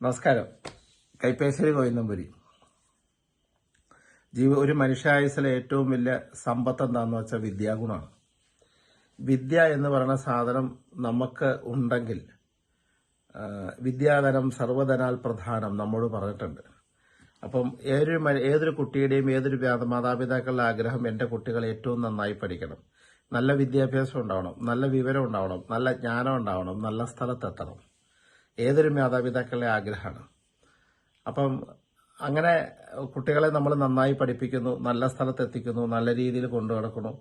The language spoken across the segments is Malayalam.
നമസ്കാരം. കൈപ്പേശ്ശേരി ഗോവിന്ദംപുരി ജീവ ഒരു മനുഷ്യായുസിലെ ഏറ്റവും വലിയ സമ്പത്ത് എന്താന്ന് വെച്ചാൽ വിദ്യാഗുണമാണ്. വിദ്യ എന്ന് പറയുന്ന സാധനം നമുക്ക് ഉണ്ടെങ്കിൽ വിദ്യാധനം സർവധനാൽ പ്രധാനം നമ്മോട് പറഞ്ഞിട്ടുണ്ട്. അപ്പം ഏതൊരു ഏതൊരു കുട്ടിയുടെയും ഏതൊരു മാതാപിതാക്കളുടെ ആഗ്രഹം എന്റെ കുട്ടികൾ ഏറ്റവും നന്നായി പഠിക്കണം. നല്ല വിദ്യാഭ്യാസം ഉണ്ടാവണം നല്ല വിവരം ഉണ്ടാവണം നല്ല ജ്ഞാനം ഉണ്ടാവണം നല്ല സ്ഥലത്തെത്തണം. ഏതൊരു മാതാപിതാക്കളുടെ ആഗ്രഹമാണ്. അപ്പം അങ്ങനെ കുട്ടികളെ നമ്മൾ നന്നായി പഠിപ്പിക്കുന്നു നല്ല സ്ഥലത്ത് എത്തിക്കുന്നു നല്ല രീതിയിൽ കൊണ്ടു നടക്കുന്നു.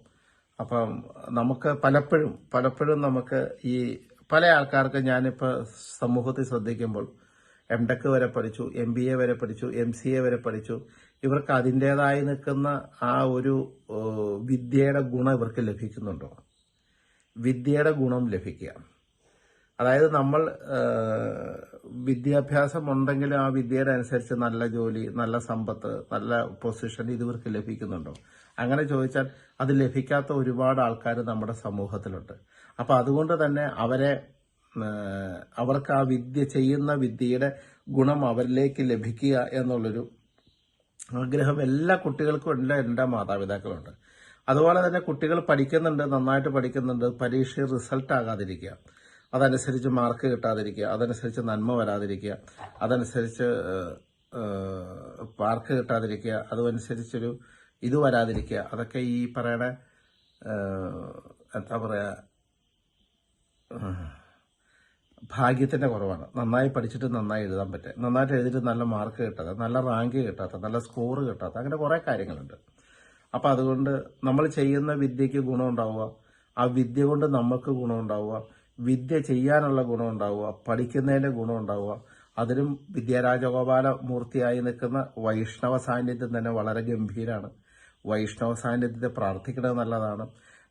അപ്പം നമുക്ക് പലപ്പോഴും പലപ്പോഴും നമുക്ക് ഈ പല ആൾക്കാർക്ക് ഞാനിപ്പോൾ സമൂഹത്തിൽ ശ്രദ്ധിക്കുമ്പോൾ എം ടെക് വരെ പഠിച്ചു എം ബി എ വരെ പഠിച്ചു എം സി എ വരെ പഠിച്ചു. ഇവർക്ക് അതിന്റെതായി നിൽക്കുന്ന ആ ഒരു വിദ്യയുടെ ഗുണം ഇവർക്ക് ലഭിക്കുന്നുണ്ടോ? വിദ്യയുടെ ഗുണം ലഭിക്കുക. അതായത് നമ്മൾ വിദ്യാഭ്യാസം ഉണ്ടെങ്കിലും ആ വിദ്യയുടെ അനുസരിച്ച് നല്ല ജോലി നല്ല സമ്പത്ത് നല്ല പൊസിഷൻ ഇതുവർക്ക് ലഭിക്കുന്നുണ്ടോ? അങ്ങനെ ചോദിച്ചാൽ അത് ലഭിക്കാത്ത ഒരുപാട് ആൾക്കാർ നമ്മുടെ സമൂഹത്തിലുണ്ട്. അപ്പൊ അതുകൊണ്ട് തന്നെ അവരെ അവർക്ക് ആ വിദ്യ ചെയ്യുന്ന വിദ്യയുടെ ഗുണം അവരിലേക്ക് ലഭിക്കുക എന്നുള്ളൊരു ആഗ്രഹം എല്ലാ കുട്ടികൾക്കും ഉണ്ട് എന്റെ മാതാപിതാക്കളുണ്ട്. അതുപോലെ തന്നെ കുട്ടികൾ പഠിക്കുന്നുണ്ട് നന്നായിട്ട് പഠിക്കുന്നുണ്ട് പരീക്ഷ റിസൾട്ട് ആകാതിരിക്കുക അതനുസരിച്ച് മാർക്ക് കിട്ടാതിരിക്കുക അതനുസരിച്ച് നന്മ വരാതിരിക്കുക അതനുസരിച്ച് മാർക്ക് കിട്ടാതിരിക്കുക അതനുസരിച്ചൊരു ഇത് വരാതിരിക്കുക. അതൊക്കെ ഈ പറയണ എന്താ പറയുക ഭാഗ്യത്തിന്റെ കുറവാണ്. നന്നായി പഠിച്ചിട്ട് നന്നായി എഴുതാൻ പറ്റുക. നന്നായിട്ട് എഴുതിയിട്ട് നല്ല മാർക്ക് കിട്ടാത്ത നല്ല റാങ്ക് കിട്ടാത്ത നല്ല സ്കോർ കിട്ടാത്ത അങ്ങനെ കുറേ കാര്യങ്ങളുണ്ട്. അപ്പോൾ അതുകൊണ്ട് നമ്മൾ ചെയ്യുന്ന വിദ്യയ്ക്ക് ഗുണമുണ്ടാവുക ആ വിദ്യ കൊണ്ട് നമുക്ക് ഗുണം ഉണ്ടാവുക വിദ്യ ചെയ്യാനുള്ള ഗുണം ഉണ്ടാവുക പഠിക്കുന്നതിന്റെ ഗുണം ഉണ്ടാവുക. അതിലും വിദ്യാരാജഗോപാല മൂർത്തിയായി നിൽക്കുന്ന വൈഷ്ണവ സാന്നിധ്യം തന്നെ വളരെ ഗംഭീരമാണ് വൈഷ്ണവ സാന്നിധ്യത്തെ പ്രാർത്ഥിക്കുന്നത് നല്ലതാണ്.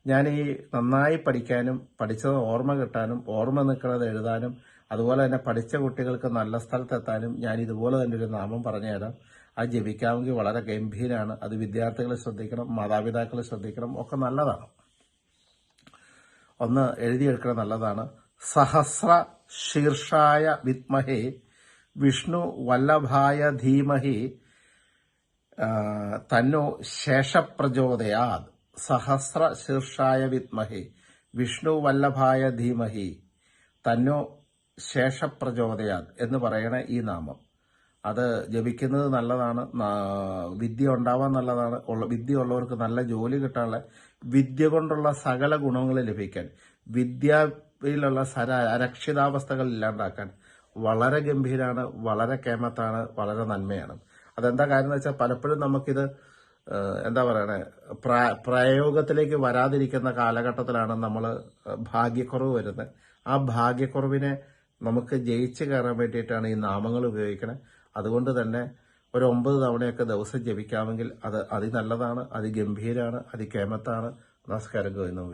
ഞാൻ ഈ നന്നായി പഠിക്കാനും പഠിച്ചത് ഓർമ്മ കിട്ടാനും ഓർമ്മ നിൽക്കുന്നത് എഴുതാനും അതുപോലെ തന്നെ പഠിച്ച കുട്ടികൾക്ക് നല്ല സ്ഥലത്തെത്താനും ഞാൻ ഇതുപോലെ തന്നെ ഒരു നാമം പറഞ്ഞുതരാം അത് ജപിക്കാമെങ്കിൽ വളരെ ഗംഭീരമാണ് അത് വിദ്യാർത്ഥികളെ ശ്രദ്ധിക്കണം മാതാപിതാക്കളെ ശ്രദ്ധിക്കണം ഒക്കെ നല്ലതാണ്. ഒന്ന് എഴുതിയെടുക്കണം നല്ലതാണ്. സഹസ്ര ശീർഷായ വിത്മഹേ വിഷ്ണു വല്ലഭായ ധീമഹി തന്നു ശേഷപ്രചോദയാത്. സഹസ്ര ശീർഷായ വിത്മഹി വിഷ്ണു വല്ലഭായ ധീമഹി തന്നോ ശേഷപ്രചോദയാത് എന്ന് പറയണ ഈ നാമം. അത് ജപിക്കുന്നത് നല്ലതാണ്. വിദ്യ ഉണ്ടാവാൻ നല്ലതാണ്. വിദ്യ ഉള്ളവർക്ക് നല്ല ജോലി കിട്ടാനുള്ള വിദ്യ കൊണ്ടുള്ള സകല ഗുണങ്ങൾ ലഭിക്കാൻ വിദ്യയിലുള്ള സര അരക്ഷിതാവസ്ഥകൾ ഇല്ലാണ്ടാക്കാൻ വളരെ ഗംഭീരാണ് വളരെ കേമത്താണ് വളരെ നന്മയാണ്. അതെന്താ കാര്യം എന്ന് വെച്ചാൽ പലപ്പോഴും നമുക്കിത് എന്താ പറയണേ പ്രയോഗത്തിലേക്ക് വരാതിരിക്കുന്ന കാലഘട്ടത്തിലാണ് നമ്മൾ ഭാഗ്യക്കുറവ് വരുന്നത്. ആ ഭാഗ്യക്കുറവിനെ നമുക്ക് ജയിച്ചു കയറാൻ വേണ്ടിയിട്ടാണ് ഈ നാമങ്ങൾ ഉപയോഗിക്കുന്നത് അതുകൊണ്ട് തന്നെ ഒരു ഒമ്പത് തവണയൊക്കെ ദിവസം ജപിക്കാമെങ്കിൽ അത് അതി അതിനല്ലതാണ് അതിഗംഭീരാണ് അതികേമത്താണ്. നമസ്കാരം ഗോവിന്ദം